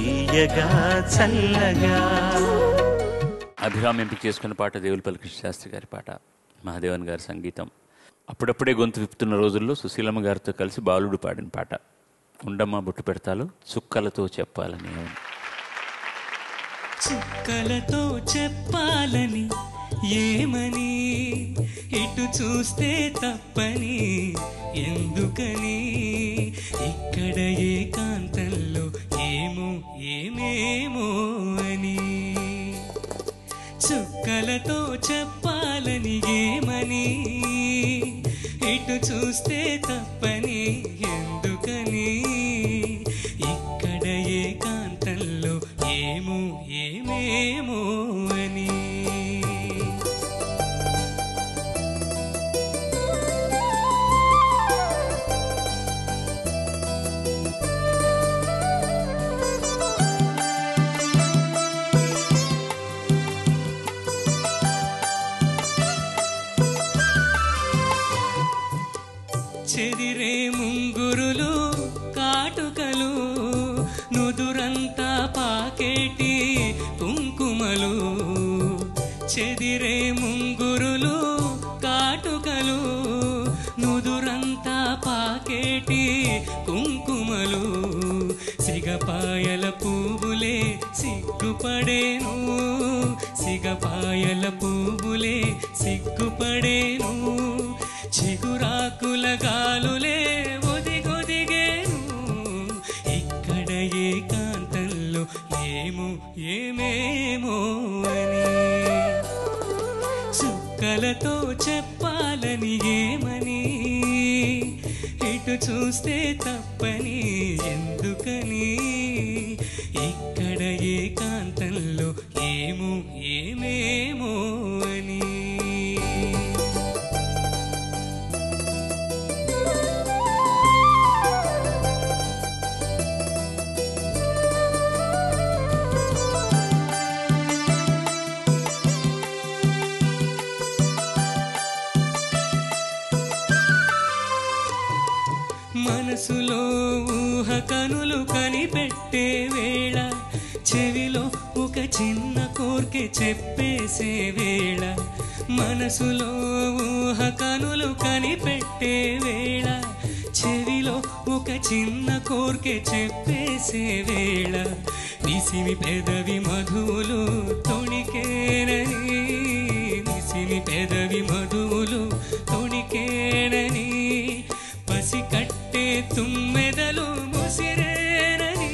తీయగా చల్లగా. అభిరామ్ ఎంపిక చేసుకున్న పాట దేవులపల్లి కృష్ణ శాస్త్రి గారి పాట మహాదేవన్ గారి సంగీతం. అప్పుడప్పుడే గొంతు విప్పుతున్న రోజుల్లో సుశీలమ్మ గారితో కలిసి బాలుడు పాడిన పాట. ఉండమ్మ బుట్టు పెడతాలు చుక్కలతో చెప్పాలని. చుక్కలతో చెప్పాలని ఏమని? ఇటు చూస్తే తప్పని ఎందుకని? ఇక్కడ ఏకాంతంలో ఏమో ఏమేమో అని. చుక్కలతో చెప్పాలని ఏమని? ఇటు చూస్తే తప్పని ఎందుకని? ఇక్కడ ఏకాంతంలో ఏమో ఏమేమో చెదిరే ముంగురులు కాటుకలు నుదురంతా పాకేటి కుంకుమలు. చెదిరే ముంగురులు కాటుకలు నుదురంతా పాకేటి కుంకుమలు. సిగపాయల పువ్వులే సిగ్గుపడేను సిగపాయల పువ్వులే సిగ్గుపడేను. చిగురాకుల గాలులే ఒదిగొదిగేను ఇక్కడ ఏకాంతంలో ఏమో ఏమేమో అని. చుక్కలతో చెప్పాలని ఏమని. ఇటు చూస్తే తప్పని ఎందుకని. ఇక్కడ ఏకాంతంలో ఏమో ఏమేమో మనసులో ఊహ కనులు కనిపెట్టే వేళ చెవిలో ఒక చిన్న కోర్కె చెప్పేసే వేళ మనసులో ఊహ కనులు కనిపెట్టే వేళ చెవిలో ఒక చిన్న కోర్కె చెప్పేసే వేళ నిసిమి పెదవి మధువులు తొణికేనని నిసిమి పెదవి మధువులు తొణికే తుమ్మెదలు ముసిరేనని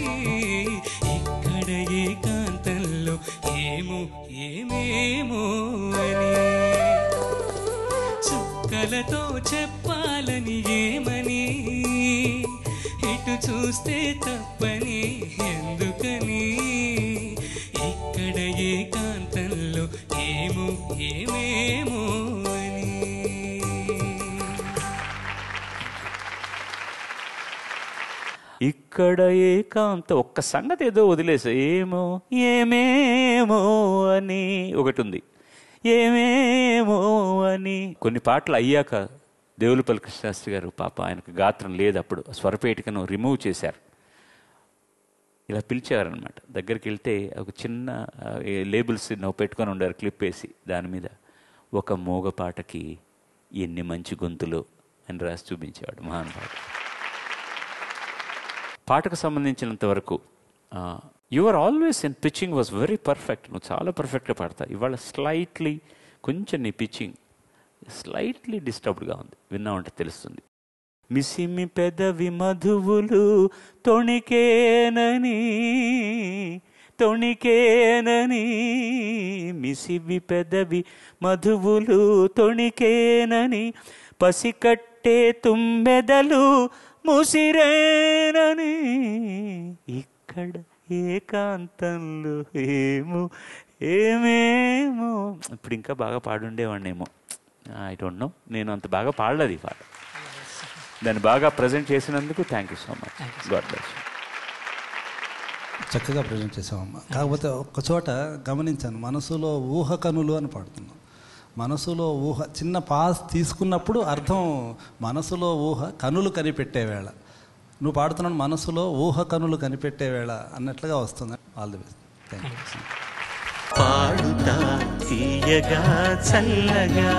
ఇక్కడ ఏకాంతంలో ఏమో ఏమేమో అని. చుక్కలతో చెప్పాలని ఏమని? ఇటు చూస్తే తప్పని ఇక్కడ ఏకాంత? ఒక్క సంగతి ఏదో వదిలేసా ఏమో ఏమేమో అని ఒకటి ఉంది ఏమేమో అని కొన్ని పాటలు అయ్యాక దేవులపల్లి కృష్ణశాస్త్రి గారు పాప ఆయనకు గాత్రం లేదు అప్పుడు. స్వరపేటికను రిమూవ్ చేశారు. ఇలా పిలిచేవారనమాట దగ్గరికి వెళ్తే ఒక చిన్న లేబుల్స్ నవ్వు పెట్టుకొని ఉండారు క్లిప్ వేసి దాని మీద. ఒక మూగ పాటకి ఎన్ని మంచి గొంతులు అని రాసి చూపించేవాడు మహానుభావుడు. పాటకు సంబంధించినంత వరకు your always in pitching was very perfect నువ్వు చాలా పర్ఫెక్ట్గా పాడతావు ఇవాళ స్లైట్లీ కొంచెం నీ పిచ్చింగ్ స్లైట్లీ డిస్టర్బ్డ్గా ఉంది. విన్నామంటే తెలుస్తుంది. మిసిమి పెదవి మధువులు తొణికేనని తొణికేనని మిసివి పెదవి మధువులు తొణికేనని పసికట్టే తుమ్మెదలు ముసిరేనని ఇక్కడ ఏకాంతంలో ఏమో ఏమేమో. ఇప్పుడు ఇంకా బాగా పాడుండేవాడినేమో. ఐ డోంట్ నో నేను అంత బాగా పాడలేదు ఈ పాట. దాన్ని బాగా ప్రజెంట్ చేసినందుకు thank you so much god bless చక్కగా ప్రజెంట్ చేసామమ్మా కాకపోతే ఒక్క చోట గమనించాను మనసులో ఊహ కనులు అని పాడుతున్నాం. మనసులో ఊహ చిన్న పాస్ తీసుకున్నప్పుడు అర్థం మనసులో ఊహ కనులు కనిపెట్టే వేళ. నువ్వు పాడుతున్నాను మనసులో ఊహ కనులు కనిపెట్టే వేళ అన్నట్లుగా వస్తుంది. All the best thank you పాడుతా తీయగా చల్లగా.